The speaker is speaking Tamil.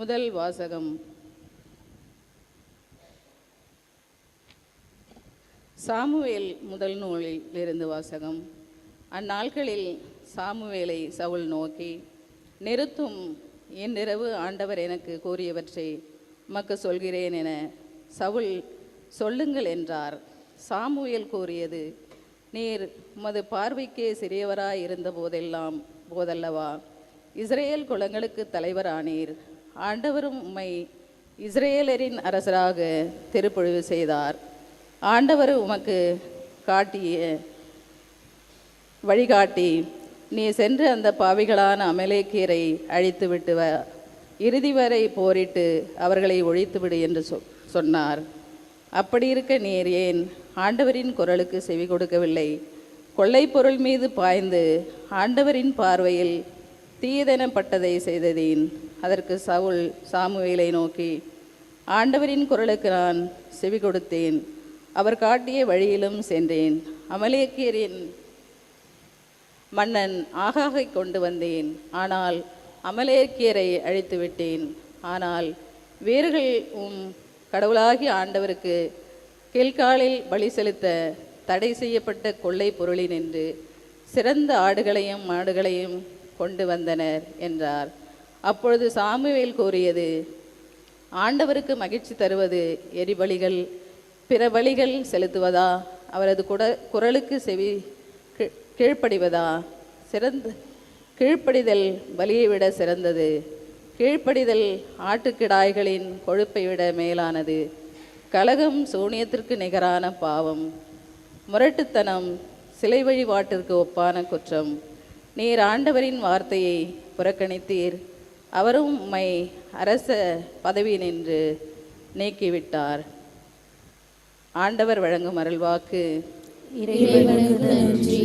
முதல் வாசகம். சாமுவேல் முதல் நூலில் இருந்து வாசகம். அந்நாட்களில் சாமுவேலை சவுல் நோக்கி நிறுத்தும் இன்றிரவு ஆண்டவர் எனக்கு கூறியவற்றை உமக்கு சொல்கிறேன் என சவுல் சொல்லுங்கள் என்றார். சாமுவேல் கூறியது நீர் உமது பார்வைக்கே சிறியவராய் இருந்த போதெல்லாம் போதல்லவா? இஸ்ரேல் குலங்களுக்கு தலைவரானீர். ஆண்டவரும் உம்மை இஸ்ரேலரின் அரசராக திருப்பொழிவு செய்தார். ஆண்டவர் உமக்கு காட்டிய வழிகாட்டி நீ சென்று அந்த பாவிகளான அமலேக்கியரை அழித்து விட்டு வ இறுதி வரை போரிட்டு அவர்களை ஒழித்துவிடு என்று சொ சொன்னார். அப்படி இருக்க நீர் ஏன் ஆண்டவரின் குரலுக்கு செவி கொடுக்கவில்லை? கொள்ளை பொருள் மீது பாய்ந்து ஆண்டவரின் பார்வையில் தீயதெனப்பட்டதை செய்ததேன். அதற்கு சவுல் சாமுவேலை நோக்கி ஆண்டவரின் குரலுக்கு நான் செவி கொடுத்தேன். அவர் காட்டிய வழியிலும் சென்றேன். அமலேக்கியரின் மன்னன் ஆகாகை கொண்டு வந்தேன். ஆனால் அமலேக்கியரை அழித்து விட்டேன் ஆனால் வேர்கள் உம் கடவுளாகிய ஆண்டவருக்கு கீழ்காலில் பலி செலுத்த தடை செய்யப்பட்ட கொள்ளை பொருளினின்று சிறந்த ஆடுகளையும் மாடுகளையும் கொண்டு வந்தனர் என்றார். அப்பொழுது சாமுவேல் கூறியது ஆண்டவருக்கு மகிழ்ச்சி தருவது எரிபலிகள் பிற பலிகள் செலுத்துவதா? அவரது குட குரலுக்கு செவி கீழ்ப்படிவதா? சிறந்த கீழ்ப்படிதல் பலியை விட சிறந்தது. கீழ்ப்படிதல் ஆட்டுக்கிடாய்களின் கொழுப்பை விட மேலானது. கலகம் சூனியத்திற்கு நிகரான பாவம். முரட்டுத்தனம் சிலை வழிபாட்டிற்கு ஒப்பான குற்றம். நீர் ஆண்டவரின் வார்த்தையை புறக்கணித்தீர். அவரும் உம்மை அரச பதவி நின்று நீக்கிவிட்டார். ஆண்டவர் வழங்கும் அருள்வாக்கு. இறைவனுக்கு நன்றி.